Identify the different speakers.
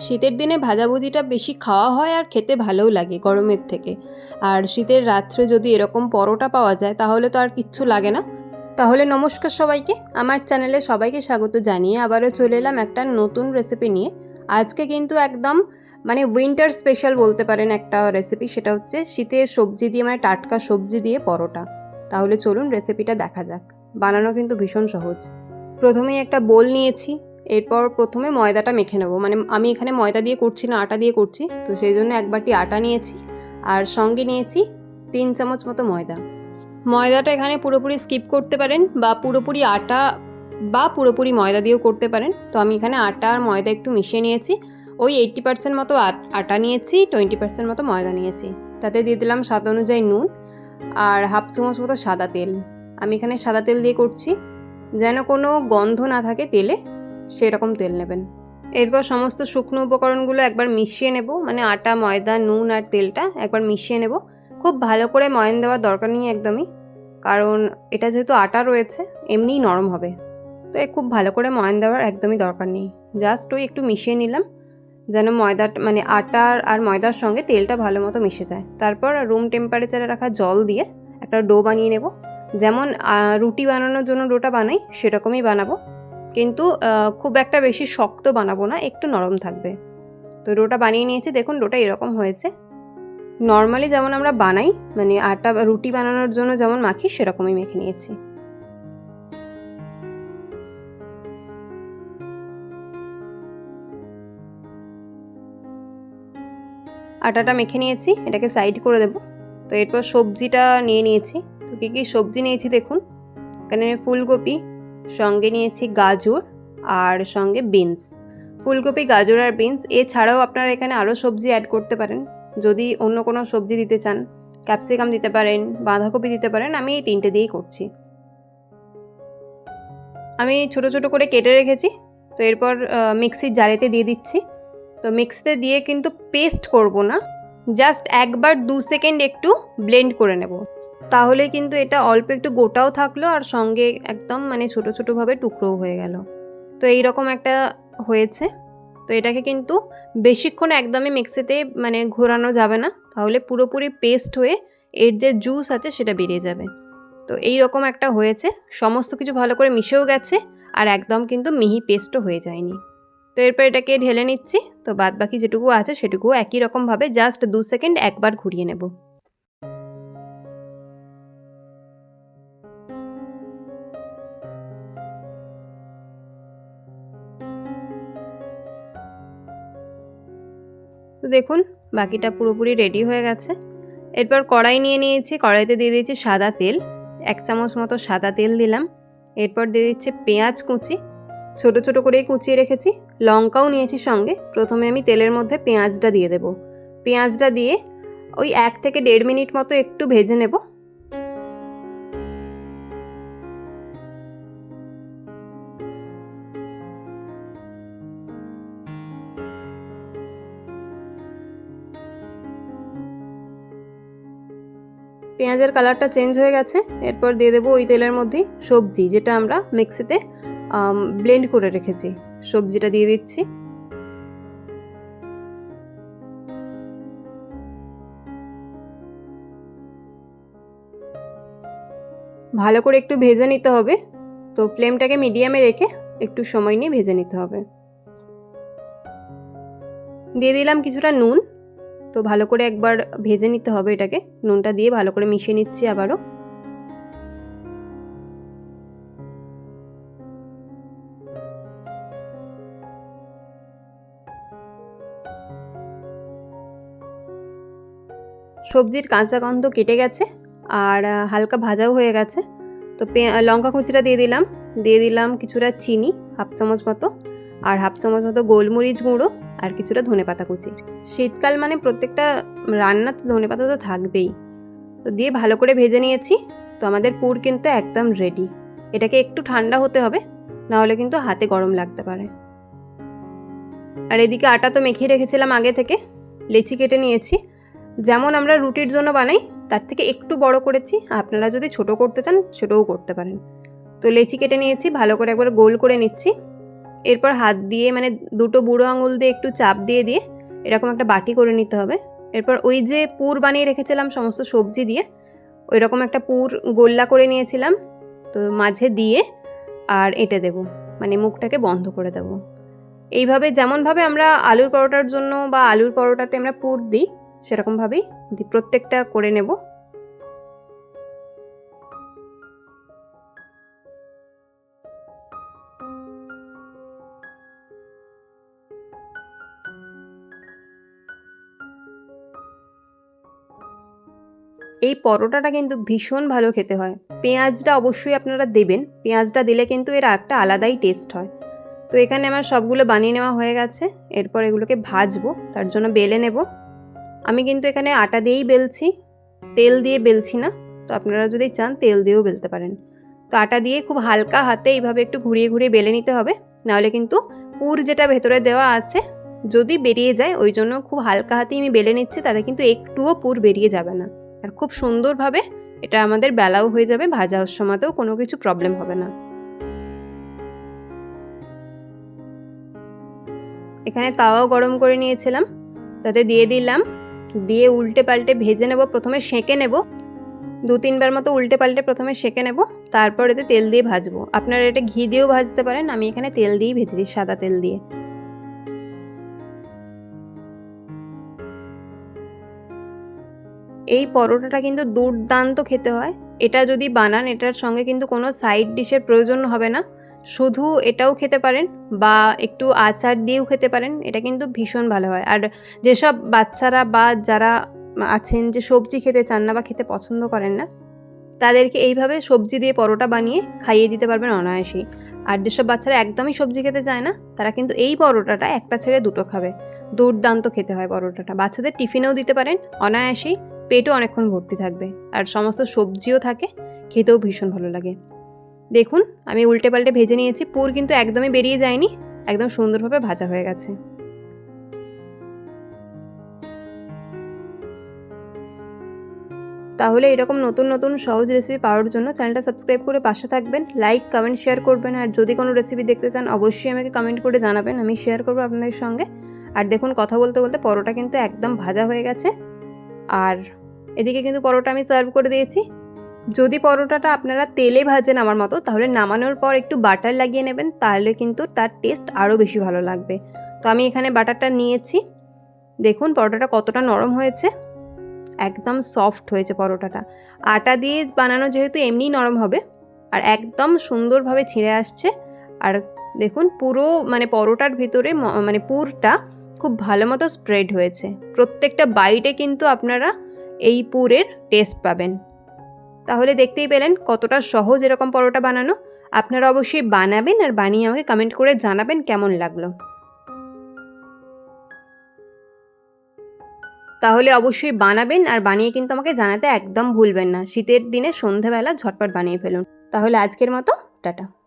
Speaker 1: শীতের দিনে ভাজাভুজিটা বেশি খাওয়া হয় আর খেতে ভালোও লাগে গরমের থেকে। আর শীতের রাত্রে যদি এরকম পরোটা পাওয়া যায়, তাহলে তো আর কিচ্ছু লাগে না। তাহলে নমস্কার সবাইকে। আমার চ্যানেলে সবাইকে স্বাগত জানিয়ে আবারও চলে এলাম একটা নতুন রেসিপি নিয়ে। আজকে কিন্তু একদম মানে উইন্টার স্পেশাল বলতে পারেন একটা রেসিপি সেটা হচ্ছে শীতের সবজি দিয়ে মানে টাটকা সবজি দিয়ে পরোটা। তাহলে চলুন রেসিপিটা দেখা যাক। বানানো কিন্তু ভীষণ সহজ। প্রথমেই একটা বোল নিয়েছি। এরপর প্রথমে ময়দাটা মেখে নেব। মানে আমি এখানে ময়দা দিয়ে করছি না, আটা দিয়ে করছি। তো সেই জন্য এক বাটি আটা নিয়েছি আর সঙ্গে নিয়েছি তিন চামচ মতো ময়দা। ময়দাটা এখানে পুরোপুরি স্কিপ করতে পারেন বা পুরোপুরি আটা বা পুরোপুরি ময়দা দিয়েও করতে পারেন। তো আমি এখানে আটা আর ময়দা একটু মিশিয়ে নিয়েছি। ওই এইট্টি পার্সেন্ট মতো আটা নিয়েছি টোয়েন্টি পার্সেন্ট মতো ময়দা নিয়েছি। তাতে দিয়ে দিলাম স্বাদ অনুযায়ী নুন আর হাফ চামচ মতো সাদা তেল। আমি এখানে সাদা তেল দিয়ে করছি। যেন কোনো গন্ধ না থাকে তেলে। সেরকম তেল নেবেন। এরপর সমস্ত শুকনো উপকরণগুলো একবার মিশিয়ে নেব মানে আটা, ময়দা, নুন আর তেলটা একবার মিশিয়ে নেব। খুব ভালো করে ময়ন দেওয়ার দরকার নেই একদমই, কারণ এটা যেহেতু আটা রয়েছে, এমনিই নরম হবে। তো খুব ভালো করে ময়ন দেওয়ার একদমই দরকার নেই। জাস্ট ওই একটু মিশিয়ে নিলাম, যেন ময়দা মানে আটার আর ময়দার সঙ্গে তেলটা ভালো মতো মিশে যায়। তারপর রুম টেম্পারেচারে রাখা জল দিয়ে একটা ডো বানিয়ে নেব। যেমন রুটি বানানোর জন্য ডোটা বানাই, সেরকমই বানাবো। কিন্তু খুব একটা বেশি শক্ত বানাবো না, একটু নরম থাকবে। তো ডোটা বানিয়ে নিয়েছি, দেখুন ডোটা এরকম হয়েছে। নর্মালি যেমন আমরা বানাই মানে আটা রুটি বানানোর জন্য যেমন মাখি, সেরকমই মেখে নিয়েছি। আটাটা মেখে নিয়েছি, এটাকে সাইড করে দেব। তো এরপর সবজিটা নিয়ে নিয়েছি। তো কী কী সবজি নিয়েছি দেখুন। এখানে ফুলকপি সঙ্গে নিয়েছি গাজর আর সঙ্গে বিনস। ফুলকপি, গাজর আর বিনস। এছাড়াও আপনারা এখানে আরও সবজি অ্যাড করতে পারেন। যদি অন্য কোনো সবজি দিতে চান ক্যাপসিকাম দিতে পারেন, বাঁধাকপি দিতে পারেন, আমি এই তিনটে দিয়েই করছি। আমি ছোট ছোট করে কেটে রেখেছি। তো এরপর মিক্সির জারেতে দিয়ে দিচ্ছি। তো মিক্সিতে দিয়ে কিন্তু পেস্ট করব না। জাস্ট একবার দু সেকেন্ড একটু ব্লেন্ড করে নেব। তাহলে কিন্তু এটা অল্প একটু গোটাও থাকল আর সঙ্গে একদম মানে ছোটো ছোটোভাবে টুকরোও হয়ে গেল। তো এই রকম একটা হয়েছে। তো এটাকে কিন্তু বেশিক্ষণ একদমই মিক্সিতে মানে ঘোরানো যাবে না। তাহলে পুরোপুরি পেস্ট হয়ে এর যে জুস আছে সেটা বেরিয়ে যাবে। তো এই রকম একটা হয়েছে। সমস্ত কিছু ভালো করে মিশেও গেছে আর একদম কিন্তু মিহি পেস্টও হয়ে যায়নি। তো এরপর এটাকে ঢেলে নিচ্ছি। তো বাদ বাকি যেটুকু আছে সেটুকুও একই রকমভাবে জাস্ট দু সেকেন্ড একবার ঘুরিয়ে নেব। দেখুন, বাকিটা পুরোপুরি রেডি হয়ে গেছে। এরপর কড়াই নিয়ে নিয়েছি, কড়াইতে দিয়ে দিয়েছি সাদা তেল। এক চামচ মতো সাদা তেল দিলাম। এরপর দিয়ে দিচ্ছে পেঁয়াজ কুচি। ছোট ছোট করেই কুচিয়ে রেখেছি। লঙ্কাও নিয়েছি সঙ্গে। প্রথমে আমি তেলের মধ্যে পেঁয়াজটা দিয়ে দেব। পেঁয়াজটা দিয়ে ওই এক থেকে দেড় মিনিট মতো একটু ভেজে নেব। পেঁয়াজের কালারটা চেঞ্জ হয়ে গেছে। এরপর দিয়ে দেবো ওই তেলের মধ্যেই সবজি, যেটা আমরা মিক্সিতে ব্লেন্ড করে রেখেছি। সবজিটা দিয়ে দিচ্ছি। ভালো করে একটু ভেজে নিতে হবে। তো ফ্লেমটাকে মিডিয়ামে রেখে একটু সময় নিয়ে ভেজে নিতে হবে। দিয়ে দিলাম কিছুটা নুন। তো ভালো করে একবার ভেজে নিতে হবে এটাকে। নুনটা দিয়ে ভালো করে মিশিয়ে নিচ্ছি আবারও। সবজির কাঁচা গন্ধ কেটে গেছে আর হালকা ভাজাও হয়ে গেছে। তো লঙ্কা কুচিটা দিয়ে দিলাম। দিয়ে দিলাম কিছুটা চিনি, হাফ চামচ মতো। আর হাফ চামচ মতো গোলমরিচ গুঁড়ো। আর কিছুটা ধনেপাতা কুচি। শীতকাল মানে প্রত্যেকটা রান্নাতে ধনেপাতা তো থাকবেই। তো দিয়ে ভালো করে ভেজে নিয়েছি। তো আমাদের পুর কিন্তু একদম রেডি এটাকে একটু ঠান্ডা হতে হবে, নাহলে কিন্তু হাতে গরম লাগতে পারে। আর এদিকে আটা তো মেখে রেখেছিলাম আগে থেকে। লেচি কেটে নিয়েছি। যেমন আমরা রুটির জন্য বানাই, তার থেকে একটু বড় করেছি। আপনারা যদি ছোট করতে চান, ছোটও করতে পারেন। তো লেচি কেটে নিয়েছি, ভালো করে একবার গোল করে নিচ্ছি। এরপর হাত দিয়ে মানে দুটো বুড়ো আঙুল দিয়ে একটু চাপ দিয়ে দিয়ে এরকম একটা বাটি করে নিতে হবে। এরপর ওই যে পুর বানিয়ে রেখেছিলাম সমস্ত সবজি দিয়ে ওই রকম একটা পুর গোল্লা করে নিয়েছিলাম। তো মাঝে দিয়ে আর এঁটে দেব মানে মুখটাকে বন্ধ করে দেব। এইভাবে যেমনভাবে আমরা আলুর পরোটার জন্য বা আলুর পরোটাতে আমরা পুর দিই, সেরকমভাবেই প্রত্যেকটা করে নেব। এই পরোটাটা কিন্তু ভীষণ ভালো খেতে হয়। পেঁয়াজটা অবশ্যই আপনারা দেবেন। পেঁয়াজটা দিলে কিন্তু এর একটা আলাদাই টেস্ট হয়। তো এখানে আমার সবগুলো বানিয়ে নেওয়া হয়ে গেছে। এরপর এগুলোকে ভাজবো, তার জন্য বেলে নেব। আমি কিন্তু এখানে আটা দিয়েই বেলছি। তেল দিয়ে বেলছি না। তো আপনারা যদি চান, তেল দিয়েও বেলতে পারেন। তো আটা দিয়ে খুব হালকা হাতে এইভাবে একটু ঘুরিয়ে ঘুরিয়ে বেলে নিতে হবে। নাহলে কিন্তু পুর যেটা ভেতরে দেওয়া আছে, যদি বেরিয়ে যায়, ওই জন্য খুব হালকা হাতেই আমি বেলে নিচ্ছি, তাতে কিন্তু একটুও পুর বেরিয়ে যাবে না। আর খুব সুন্দরভাবে এটা আমাদের বেলাও হয়ে যাবে ভাজার সময়তেও কোনো কিছু প্রবলেম হবে না। এখানে তাওয়াও গরম করে নিয়েছিলাম, তাতে দিয়ে দিলাম, দিয়ে উল্টে পাল্টে ভেজে নেব, প্রথমে সেঁকে নেব, দু তিনবার মতো উল্টে পাল্টে প্রথমে সেঁকে নেব, তারপর এতে তেল দিয়ে ভাজবো। আপনারা এটা ঘি দিয়েও ভাজতে পারেন, আমি এখানে তেল দিয়েই ভেজেছি, সাদা তেল দিয়ে। এই পরোটাটা কিন্তু দুর্দান্ত খেতে হয়। এটা যদি বানান, এটার সঙ্গে কিন্তু কোনো সাইড ডিশের প্রয়োজন হবে না। শুধু এটাও খেতে পারেন বা একটু আচার দিয়েও খেতে পারেন, এটা কিন্তু ভীষণ ভালো হয়। আর যেসব বাচ্চারা বা যারা আছেন যে সবজি খেতে চান না বা খেতে পছন্দ করেন না, তাদেরকে এইভাবে সবজি দিয়ে পরোটা বানিয়ে খাইয়ে দিতে পারবেন অনায়াসেই। আর যেসব বাচ্চারা একদমই সবজি খেতে চায় না, তারা কিন্তু এই পরোটাটা একটা ছেড়ে দুটো খাবে। দুর্দান্ত খেতে হয় পরোটাটা। বাচ্চাদের টিফিনেও দিতে পারেন, অনায়াসেই পেটও অনেকক্ষণ ভর্তি থাকবে, আর সমস্ত সবজিও থাকে, খেতেও ভীষণ ভালো লাগে। দেখুন, আমি উল্টে পাল্টে ভেজে নিয়েছি, পুর কিন্তু একদমই বেরিয়ে যায়নি, একদম সুন্দরভাবে ভাজা হয়ে গেছে। তাহলে এরকম নতুন নতুন সহজ রেসিপি পাওয়ার জন্য চ্যানেলটা সাবস্ক্রাইব করে পাশে থাকবেন লাইক কমেন্ট শেয়ার করবেন, আর যদি কোনো রেসিপি দেখতে চান, অবশ্যই আমাকে কমেন্ট করে জানাবেন, আমি শেয়ার করব আপনাদের সঙ্গে। আর দেখুন, কথা বলতে বলতে পরোটা কিন্তু একদম ভাজা হয়ে গেছে। আর এদিকে কিন্তু পরোটা আমি সার্ভ করে দিয়েছি। যদি পরোটাটা আপনারা তেলে ভাজেন আমার মতো, তাহলে নামানোর পর একটু বাটার লাগিয়ে নেবেন, তাহলে কিন্তু তার টেস্ট আরও বেশি ভালো লাগবে। তো আমি এখানে বাটারটা নিয়েছি। দেখুন পরোটাটা কতটা নরম হয়েছে। একদম সফট হয়েছে পরোটাটা। আটা দিয়ে বানানো যেহেতু এমনিই নরম হবে, আর একদম সুন্দরভাবে ছিঁড়ে আসছে। আর দেখুন পুরো মানে পরোটার ভিতরে মানে পুরটা খুব ভালো মতো স্প্রেড হয়েছে। প্রত্যেকটা বাইটে কিন্তু আপনারা এই পুরের টেস্ট পাবেন। তাহলে দেখতেই পেলেন কতটা সহজ এরকম পরোটা বানানো। আপনারা অবশ্যই বানাবেন আর বানিয়ে আমাকে কমেন্ট করে জানাবেন কেমন লাগল। তাহলে অবশ্যই বানাবেন আর বানিয়ে কিন্তু আমাকে জানাতে একদম ভুলবেন না। শীতের দিনে সন্ধেবেলা ঝটপট বানিয়ে ফেলুন। তাহলে আজকের মতো, টাটা।